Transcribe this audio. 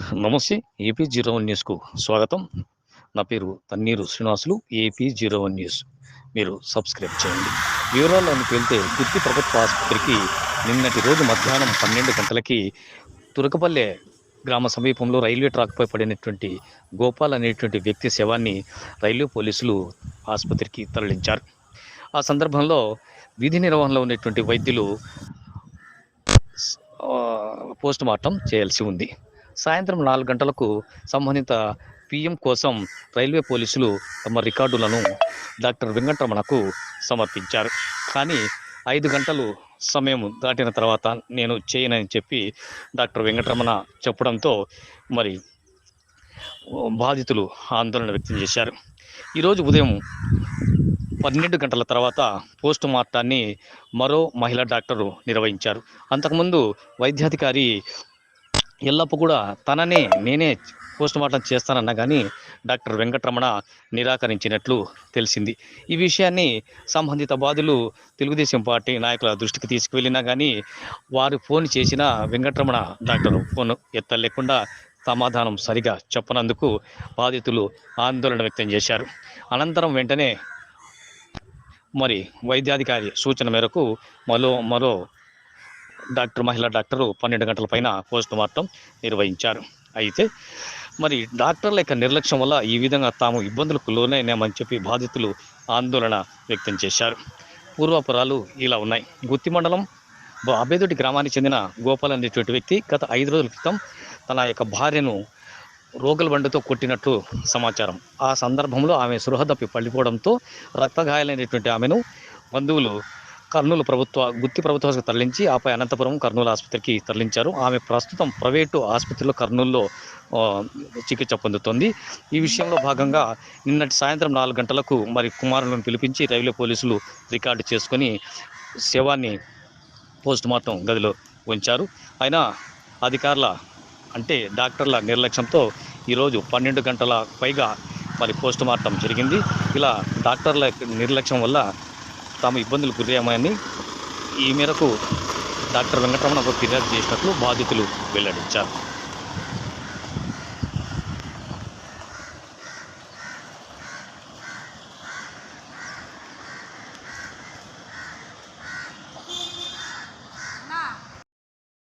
నమస్తే AP zero one న్యూస్కు స్వాగతం. నా పేరు Thanneeru Srinivasulu AP zero one news. మీరు సబ్స్క్రైబ్ చేయండి. వివరాల్లోకి వెళ్తే గుత్తి ప్రభుత్వ ఆసుపత్రికి నిన్నటి రోజు మధ్యాహ్నం పన్నెండు గంటలకి తురకపల్లె గ్రామ సమీపంలో రైల్వే ట్రాక్పై పడినటువంటి గోపాల్ అనేటువంటి వ్యక్తి శవాన్ని రైల్వే పోలీసులు ఆసుపత్రికి తరలించారు. ఆ సందర్భంలో విధి నిర్వహణలో ఉన్నటువంటి వైద్యులు పోస్ట్ మార్టం చేయాల్సి ఉంది. సాయంత్రం నాలుగు గంటలకు సంబంధిత పిఎం కోసం రైల్వే పోలీసులు తమ రికార్డులను డాక్టర్ వెంకటరమణకు సమర్పించారు. కానీ ఐదు గంటలు సమయం దాటిన తర్వాత నేను చేయనని చెప్పి డాక్టర్ వెంకటరమణ చెప్పడంతో మరి బాధితులు ఆందోళన వ్యక్తం చేశారు. ఈరోజు ఉదయం పన్నెండు గంటల తర్వాత పోస్ట్ మార్టాన్ని మరో మహిళా డాక్టరు నిర్వహించారు. అంతకుముందు వైద్యాధికారి ఎల్లప్పు కూడా తననే నేనే పోస్ట్ మార్టం చేస్తానన్నా కానీ డాక్టర్ వెంకటరమణ నిరాకరించినట్లు తెలిసింది. ఈ విషయాన్ని సంబంధిత బాధులు తెలుగుదేశం పార్టీ నాయకుల దృష్టికి తీసుకువెళ్ళినా కానీ వారు ఫోన్ చేసిన వెంకటరమణ డాక్టర్ ఫోన్ ఎత్తలేకుండా సమాధానం సరిగా చెప్పనందుకు బాధితులు ఆందోళన వ్యక్తం చేశారు. అనంతరం వెంటనే మరి వైద్యాధికారి సూచన మేరకు మరో మరో డాక్టర్ మహిళా డాక్టరు పన్నెండు గంటల పైన పోస్ట్ మార్టం నిర్వహించారు. అయితే మరి డాక్టర్ల యొక్క నిర్లక్ష్యం వల్ల ఈ విధంగా తాము ఇబ్బందులకు లోనైనామని చెప్పి బాధితులు ఆందోళన వ్యక్తం చేశారు. పూర్వాపురాలు ఇలా ఉన్నాయి. గుత్తి మండలం బ- గ్రామానికి చెందిన గోపాల్ అనేటువంటి వ్యక్తి గత ఐదు రోజుల క్రితం తన యొక్క భార్యను రోగుల బండితో కొట్టినట్లు సమాచారం. ఆ సందర్భంలో ఆమె సృహ తప్పి పడిపోవడంతో రక్తగాయాలైనటువంటి ఆమెను బంధువులు కర్నూలు ప్రభుత్వ గుత్తి ప్రభుత్వ ఆసుపత్రికి తరలించి ఆపై అనంతపురం కర్నూలు ఆసుపత్రికి తరలించారు. ఆమె ప్రస్తుతం ప్రైవేటు ఆసుపత్రిలో కర్నూలులో చికిత్స పొందుతోంది. ఈ విషయంలో భాగంగా నిన్నటి సాయంత్రం నాలుగు గంటలకు మరి కుమారులను పిలిపించి రైల్వే పోలీసులు రికార్డు చేసుకొని శవాన్ని పోస్టుమార్టం గదిలో ఉంచారు. అయినా అధికారుల అంటే డాక్టర్ల నిర్లక్ష్యంతో ఈరోజు పన్నెండు గంటల పైగా మరి పోస్ట్ మార్టం జరిగింది. ఇలా డాక్టర్ల నిర్లక్ష్యం వల్ల తాము ఇబ్బందులు గురయ్యామని ఈ మేరకు డాక్టర్ వెంకటరమణ ఫిర్యాదు చేసినట్లు బాధితులు వెల్లడించారు.